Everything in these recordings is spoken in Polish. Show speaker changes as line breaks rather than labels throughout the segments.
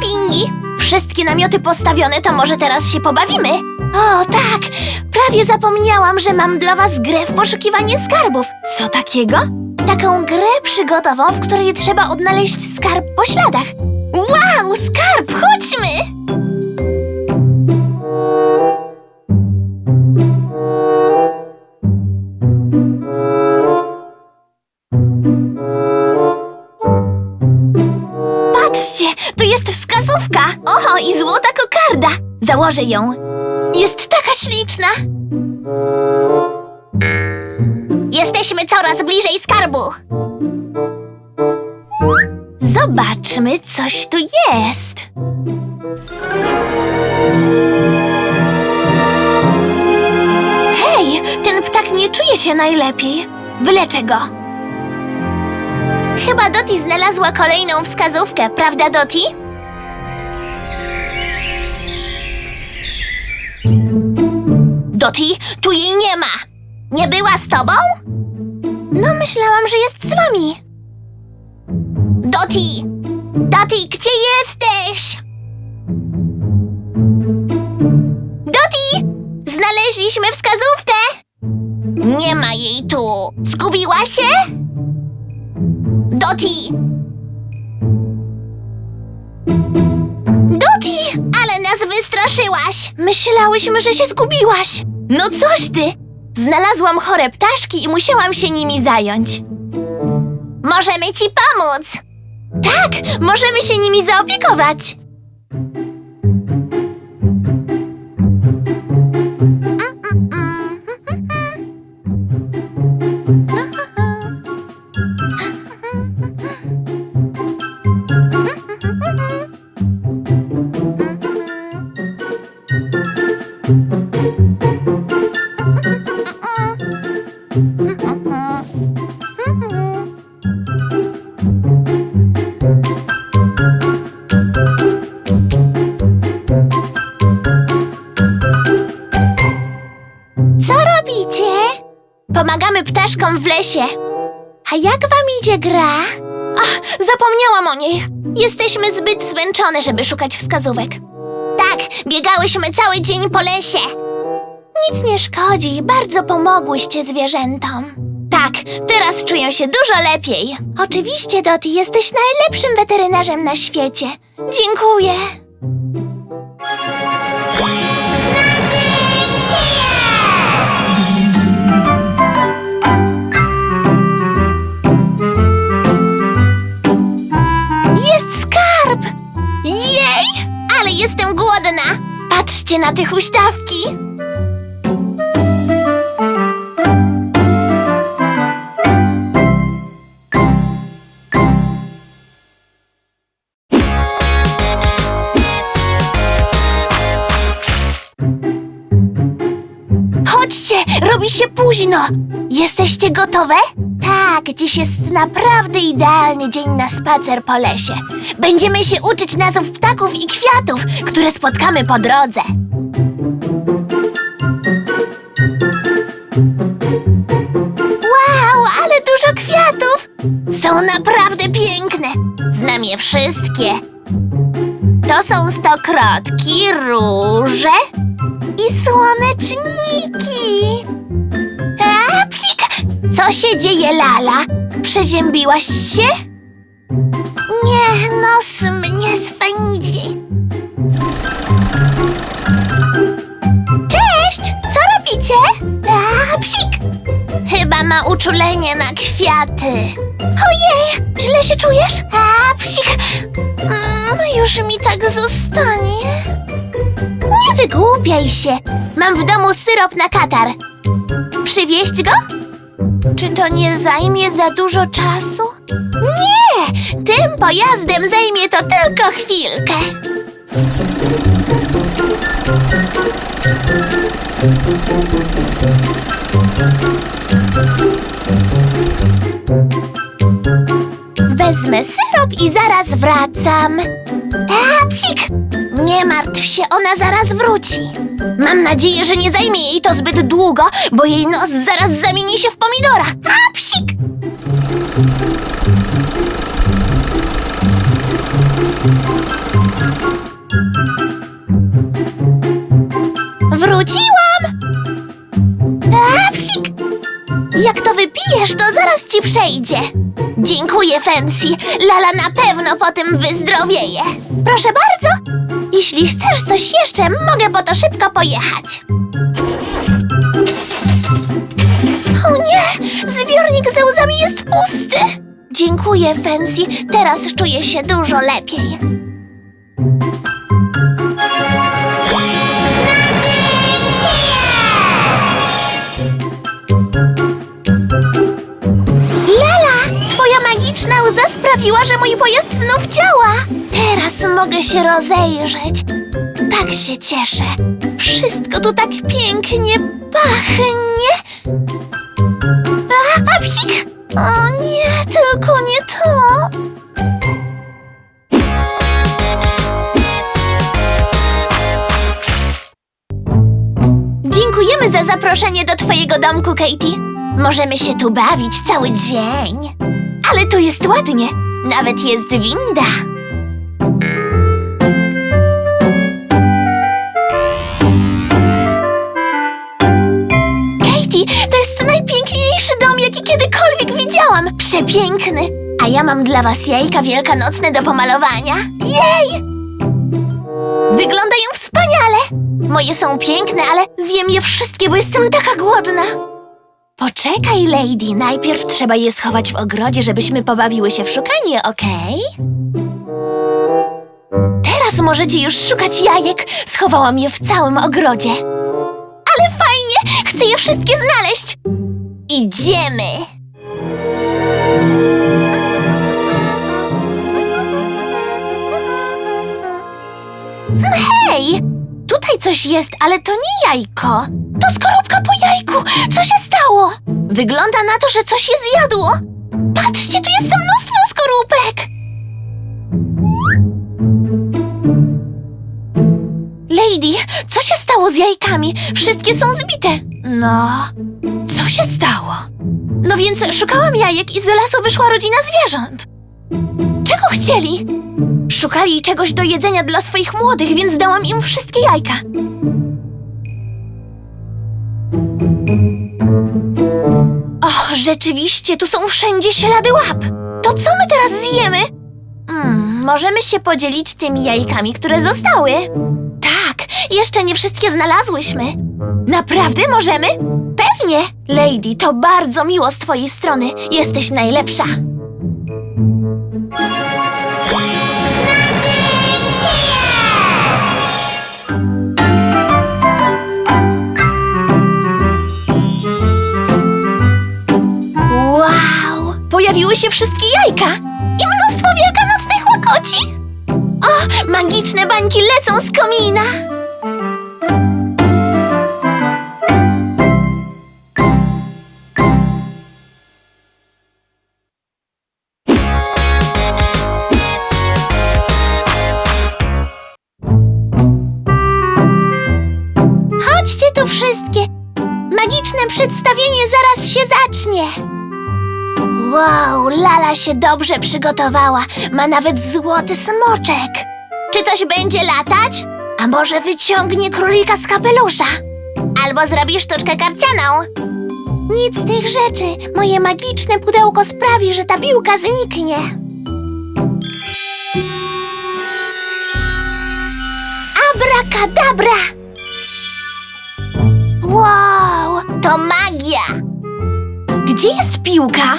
kempingi. Wszystkie namioty postawione, to może teraz się pobawimy? O, tak! Prawie zapomniałam, że mam dla was grę w poszukiwanie skarbów. Co takiego? Taką grę przygodową, w której trzeba odnaleźć skarb po śladach. Wow, skarb! Chodźmy! Założę ją. Jest taka śliczna. Jesteśmy coraz bliżej skarbu. Zobaczmy, coś tu jest. Hej, ten ptak nie czuje się najlepiej. Wyleczę go. Chyba Doti znalazła kolejną wskazówkę, prawda Doti? Doti, tu jej nie ma. Nie była z tobą? No, myślałam, że jest z wami. Doti! Doti, gdzie jesteś? Doti! Znaleźliśmy wskazówkę! Nie ma jej tu. Zgubiła się? Doti! Doti! Ale nas wystraszyłaś! Myślałyśmy, że się zgubiłaś. No coś ty! Znalazłam chore ptaszki i musiałam się nimi zająć. Możemy ci pomóc! Tak, możemy się nimi zaopiekować. Ptaszkom w lesie. A jak wam idzie gra? Ach, zapomniałam o niej. Jesteśmy zbyt zmęczone, żeby szukać wskazówek. Tak, biegałyśmy cały dzień po lesie. Nic nie szkodzi, bardzo pomogłyście zwierzętom. Tak, teraz czują się dużo lepiej. Oczywiście, Doti, jesteś najlepszym weterynarzem na świecie. Dziękuję. Patrzcie na te huśtawki! Chodźcie, robi się późno. Jesteście gotowe? Tak, dziś jest naprawdę idealny dzień na spacer po lesie. Będziemy się uczyć nazw ptaków i kwiatów, które spotkamy po drodze. Wow, ale dużo kwiatów! Są naprawdę piękne. Znam je wszystkie. To są stokrotki, róże i słoneczniki. A, psik! Co się dzieje, Lala? Przeziębiłaś się? Nie, nos mnie swędzi. Cześć! Co robicie? A, psik! Chyba ma uczulenie na kwiaty. Ojej, źle się czujesz? A, psik! Mm, już mi tak zostanie. Nie wygłupiaj się. Mam w domu syrop na katar. Przywieźć go? Czy to nie zajmie za dużo czasu? Nie! Tym pojazdem zajmie to tylko chwilkę. Wezmę syrop i zaraz wracam. A! Nie martw się, ona zaraz wróci. Mam nadzieję, że nie zajmie jej to zbyt długo, bo jej nos zaraz zamieni się w pomidora. A, psik! Wróciłam! A, psik! Jak to wypijesz, to zaraz ci przejdzie. Dziękuję, Fancy. Lala na pewno po tym wyzdrowieje. Proszę bardzo, jeśli chcesz coś jeszcze, mogę po to szybko pojechać. O nie! Zbiornik ze łzami jest pusty! Dziękuję, Fancy. Teraz czuję się dużo lepiej. Sprawiła, że mój pojazd znów działa! Teraz mogę się rozejrzeć. Tak się cieszę. Wszystko tu tak pięknie pachnie. A, a psik! O nie, tylko nie to. Dziękujemy za zaproszenie do twojego domku, Katie. Możemy się tu bawić cały dzień. Ale tu jest ładnie. Nawet jest winda. Katie, to jest najpiękniejszy dom, jaki kiedykolwiek widziałam. Przepiękny. A ja mam dla was jajka wielkanocne do pomalowania. Jej! Wyglądają wspaniale. Moje są piękne, ale zjem je wszystkie, bo jestem taka głodna. Poczekaj, Lady. Najpierw trzeba je schować w ogrodzie, żebyśmy pobawiły się w szukanie, okej? Teraz możecie już szukać jajek. Schowałam je w całym ogrodzie. Ale fajnie! Chcę je wszystkie znaleźć! Idziemy! Hej! Tutaj coś jest, ale to nie jajko. Po jajku! Co się stało? Wygląda na to, że coś je zjadło. Patrzcie, tu jest mnóstwo skorupek! Lady, co się stało z jajkami? Wszystkie są zbite. No, co się stało? No więc szukałam jajek i z lasu wyszła rodzina zwierząt. Czego chcieli? Szukali czegoś do jedzenia dla swoich młodych, więc dałam im wszystkie jajka. Rzeczywiście, tu są wszędzie ślady łap. To co my teraz zjemy? Hmm, możemy się podzielić tymi jajkami, które zostały. Tak, jeszcze nie wszystkie znalazłyśmy. Naprawdę możemy? Pewnie! Lady, to bardzo miło z twojej strony. Jesteś najlepsza. Pojawiły się wszystkie jajka! I mnóstwo wielkanocnych łakoci! O, magiczne bańki lecą z komina! Chodźcie tu wszystkie! Magiczne przedstawienie zaraz się zacznie! Wow, Lala się dobrze przygotowała. Ma nawet złoty smoczek. Czy coś będzie latać? A może wyciągnie królika z kapelusza? Albo zrobi sztuczkę karcianą? Nic z tych rzeczy. Moje magiczne pudełko sprawi, że ta piłka zniknie. Abracadabra! Wow, to magia! Gdzie jest piłka?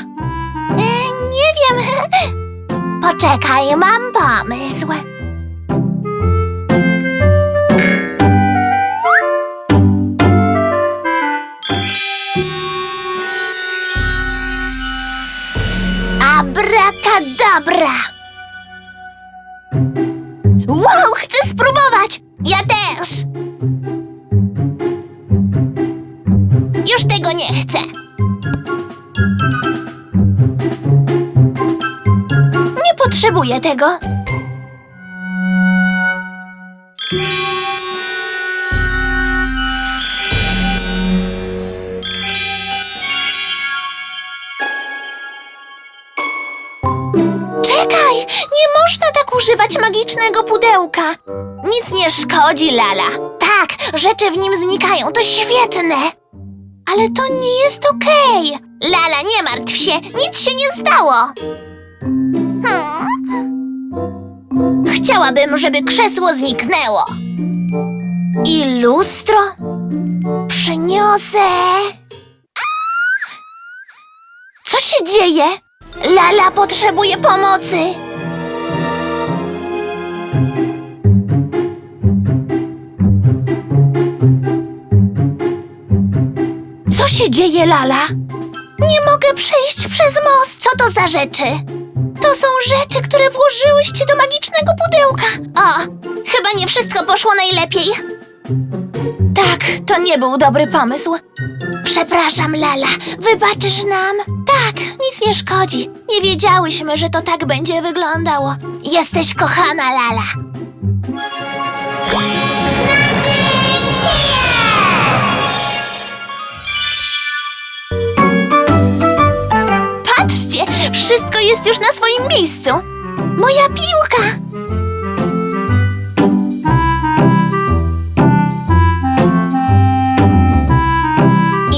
Poczekaj, mam pomysł. Abracadabra! Wow, chcę spróbować! Ja też! Potrzebuję tego. Czekaj! Nie można tak używać magicznego pudełka. Nic nie szkodzi, Lala. Tak, rzeczy w nim znikają, to świetne. Ale to nie jest okej. Lala, nie martw się, nic się nie stało. Chciałabym, żeby krzesło zniknęło. I lustro? Przyniosę. Co się dzieje? Lala potrzebuje pomocy. Co się dzieje, Lala? Nie mogę przejść przez most. Co to za rzeczy? To są rzeczy, które włożyłyście do magicznego pudełka. O, chyba nie wszystko poszło najlepiej. Tak, to nie był dobry pomysł. Przepraszam, Lala, wybaczysz nam? Tak, nic nie szkodzi. Nie wiedziałyśmy, że to tak będzie wyglądało. Jesteś kochana, Lala. Wszystko jest już na swoim miejscu. Moja piłka!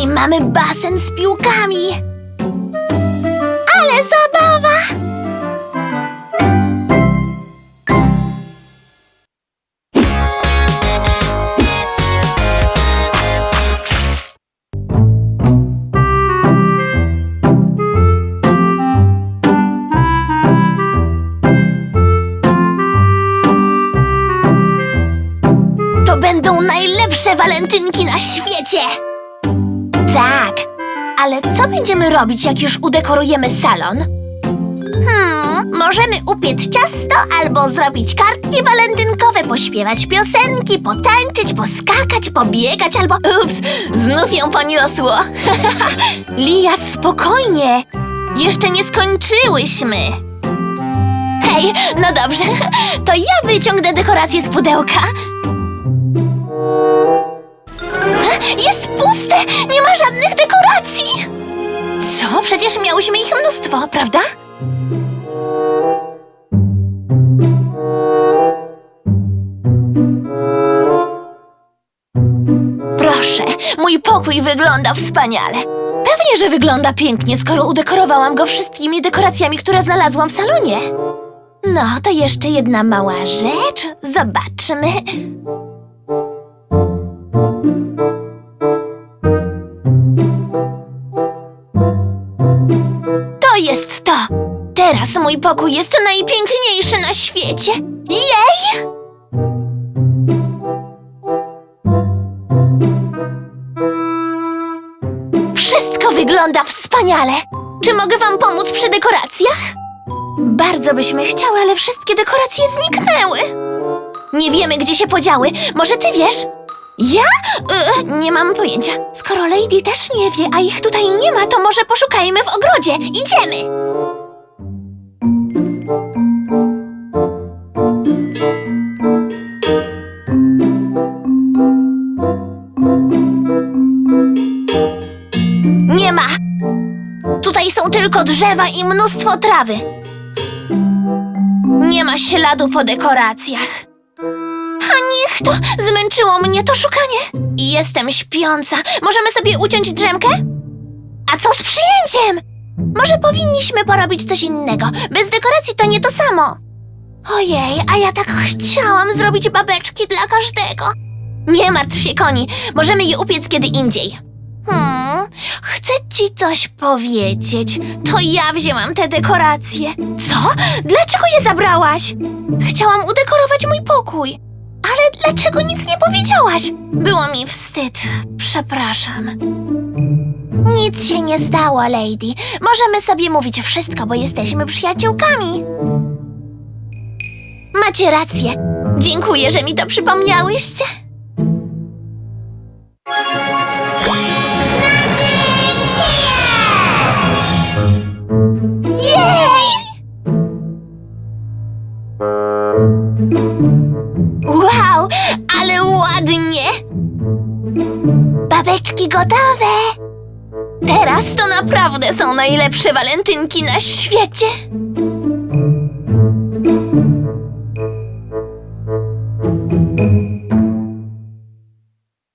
I mamy basen z piłkami. Będą najlepsze walentynki na świecie! Tak, ale co będziemy robić, jak już udekorujemy salon? Hmm, możemy upiec ciasto albo zrobić kartki walentynkowe, pośpiewać piosenki, potańczyć, poskakać, pobiegać albo... Ups, znów ją poniosło. Lia, spokojnie. Jeszcze nie skończyłyśmy. Hej, no dobrze, to ja wyciągnę dekoracje z pudełka. Miałyśmy ich mnóstwo, prawda? Proszę, mój pokój wygląda wspaniale. Pewnie, że wygląda pięknie, skoro udekorowałam go wszystkimi dekoracjami, które znalazłam w salonie. No, to jeszcze jedna mała rzecz. Zobaczmy. Teraz mój pokój jest najpiękniejszy na świecie! Jej! Wszystko wygląda wspaniale! Czy mogę wam pomóc przy dekoracjach? Bardzo byśmy chciały, ale wszystkie dekoracje zniknęły! Nie wiemy, gdzie się podziały. Może ty wiesz? Ja? E, nie mam pojęcia. Skoro Lady też nie wie, a ich tutaj nie ma, to może poszukajmy w ogrodzie. Idziemy! Tutaj są tylko drzewa i mnóstwo trawy. Nie ma śladu po dekoracjach. A niech to! Zmęczyło mnie to szukanie. Jestem śpiąca. Możemy sobie uciąć drzemkę? A co z przyjęciem? Może powinniśmy porobić coś innego. Bez dekoracji to nie to samo. Ojej, a ja tak chciałam zrobić babeczki dla każdego. Nie martw się, Koni. Możemy je upiec kiedy indziej. Hmm, chcę ci coś powiedzieć. To ja wzięłam te dekoracje. Co? Dlaczego je zabrałaś? Chciałam udekorować mój pokój. Ale dlaczego nic nie powiedziałaś? Było mi wstyd. Przepraszam. Nic się nie stało, Lady. Możemy sobie mówić wszystko, bo jesteśmy przyjaciółkami. Macie rację. Dziękuję, że mi to przypomniałyście. Naprawdę są najlepsze walentynki na świecie!